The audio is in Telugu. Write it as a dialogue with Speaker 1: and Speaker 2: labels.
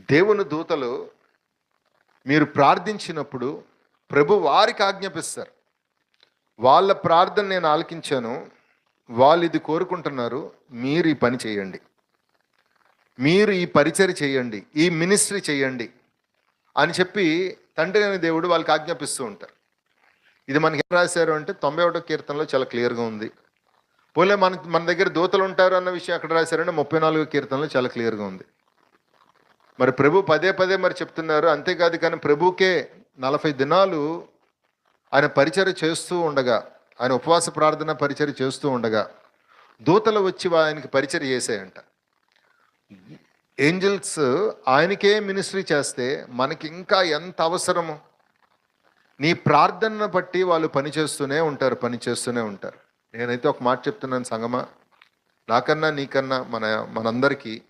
Speaker 1: దేవుని దూతలు మీరు ప్రార్థించినప్పుడు ప్రభు వారికి ఆజ్ఞాపిస్తారు. వాళ్ళ ప్రార్థన నేను ఆలకించాను వాళ్ళు ఇది కోరుకుంటున్నారు మీరు ఈ పని చేయండి. మీరు ఈ పరిచర్ చేయండి ఈ మినిస్ట్రీ చేయండి అని చెప్పి తండ్రి అనే దేవుడు వాళ్ళకి ఆజ్ఞాపిస్తూ ఉంటారు. ఇది మనకి ఏం రాశారు అంటే తొంభై ఒకటో కీర్తనలో చాలా క్లియర్గా ఉంది. పోలే మన మన దగ్గర దూతలు ఉంటారు అన్న విషయం ఎక్కడ రాశారంటే ముప్పై నాలుగో కీర్తనలో చాలా క్లియర్గా ఉంది. మరి ప్రభు పదే పదే మరి చెప్తున్నారు. అంతేకాదు కానీ ప్రభుకే నలభై దినాలు ఆయన పరిచర్య చేస్తూ ఉండగా ఆయన ఉపవాస ప్రార్థన పరిచర్య చేస్తూ ఉండగా దూతలు వచ్చి ఆయనకి పరిచర్య చేసాయంట ఏంజల్స్ ఆయనకే మినిస్ట్రీ చేస్తే మనకి ఇంకా ఎంత అవసరము? నీ ప్రార్థనను బట్టి వాళ్ళు పని చేస్తూనే ఉంటారు పని చేస్తూనే ఉంటారు. నేనైతే ఒక మాట చెప్తున్నాను సంగమా. నాకన్నా నీకన్నా మన మనందరికీ